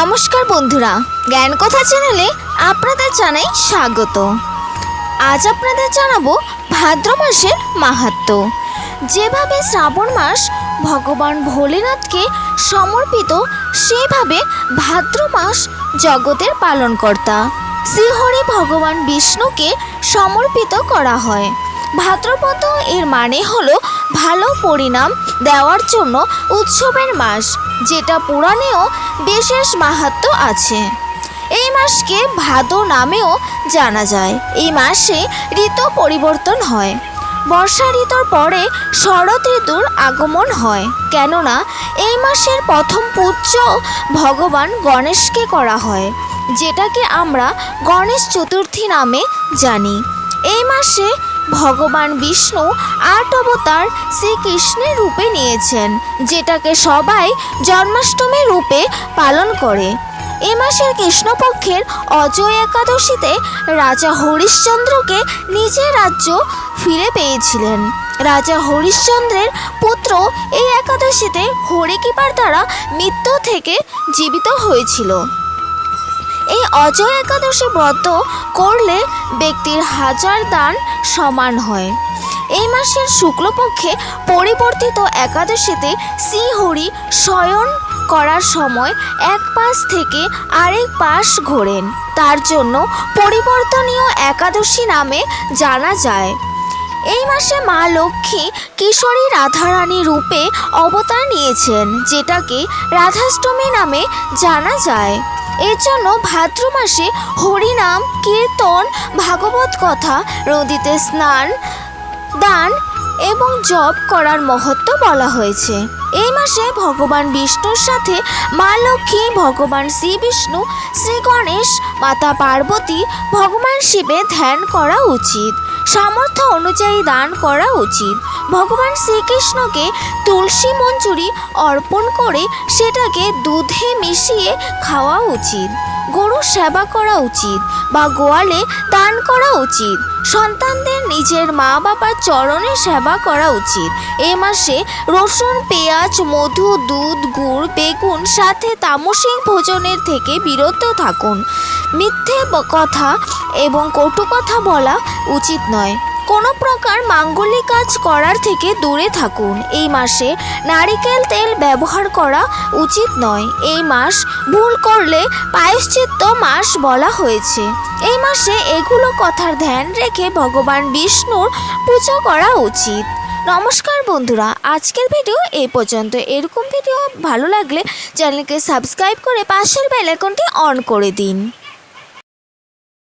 নমস্কার বন্ধুরা জ্ঞান কথা চ্যানেলে আপনাদের জানাই স্বাগত। আজ আপনাদের জানাব ভাদ্র মাসের মাহাত্ম্য যেভাবে শ্রাবণ মাস ভগবান ভোলেনাথকে সমর্পিত, সেভাবে ভাদ্র মাস জগতের পালনকর্তা। শ্রীহরি ভগবান বিষ্ণুকে সমর্পিত করা হয়। ভাদ্রপদ এর মানে হলো ভালো পরিণাম দেওয়ার জন্য উৎসবের মাস, যেটা পুরাণেও বিশেষ মাহাত্ম্য আছে। এই মাসকে ভাদো নামেও জানা যায়। এই মাসে ঋতু পরিবর্তন হয়। বর্ষা ঋতুর পরে শরৎ ঋতুর আগমন হয়। কেননা, এই মাসের প্রথম পূজ্য ভগবান গণেশকে করা হয়, যেটাকে আমরা গণেশ চতুর্থী নামে জানি। এই মাসে ভগবান বিষ্ণু আট অবতার শ্রীকৃষ্ণের রূপে নিয়েছেন, যেটাকে সবাই জন্মাষ্টমী রূপে পালন করে। এ মাসের কৃষ্ণপক্ষের অজয় একাদশীতে রাজা হরিশ্চন্দ্রকে নিজের রাজ্য ফিরে পেয়েছিলেন। রাজা হরিশ্চন্দ্রের পুত্র এই একাদশীতে হরিকিপার দ্বারা মৃত্যু থেকে জীবিত হয়েছিল। এই অজয় একাদশী ব্রত করলে ব্যক্তির হাজার দান সমান হয়। এই মাসের শুক্লপক্ষে পরিবর্তিত একাদশীতে শ্রীহরি শয়ন করার সময় এক পাশ থেকে আরেক পাশ ঘোরেন। তার জন্য পরিবর্তনীয় একাদশী নামে জানা যায়। এই মাসে মা লক্ষ্মী কিশোরী রাধারানী রূপে অবতার নিয়েছেন, যেটাকে রাধাষ্টমী নামে জানা যায়। এর জন্য ভাদ্র মাসে হরিনাম, কীর্তন, ভাগবত কথা নদীতে স্নান, দান এবং জপ করার মহত্ব বলা হয়েছে। এই মাসে ভগবান বিষ্ণুর সাথে মা লক্ষ্মী, ভগবান শ্রী বিষ্ণু শ্রী গণেশ, মাতা পার্বতী ভগবান শিবে ধ্যান করা উচিত। সামর্থ্য অনুযায়ী দান করা উচিত। ভগবান শ্রীকৃষ্ণকে তুলসী মঞ্জুরি অর্পণ করে সেটাকে দুধে মিশিয়ে খাওয়া উচিত। গরু সেবা করা উচিত বা গোয়ালে দান করা উচিত। সন্তানদের নিজের মা বাবার চরণে সেবা করা উচিত। এ মাসে রসুন, পেঁয়াজ, মধু, দুধ, গুড়, বেগুন সাথে তামসিক ভোজনের থেকে বিরত থাকুন। মিথ্যে কথা এবং কটু কথা বলা উচিত নয়। কোনো প্রকার মাঙ্গলিক কাজ করার থেকে দূরে থাকুন। এই মাসে নারিকেল তেল ব্যবহার করা উচিত নয়। এই মাস ভুল করলে পায়শ্চিত্ত মাস বলা হয়েছে। এই মাসে এগুলো কথার ধ্যান রেখে ভগবান বিষ্ণুর পুজো করা উচিত। নমস্কার বন্ধুরা, আজকের ভিডিও এই পর্যন্ত। এরকম ভিডিও ভালো লাগলে চ্যানেলকে সাবস্ক্রাইব করে পাশের বেল আইকনটি অন করে দিন।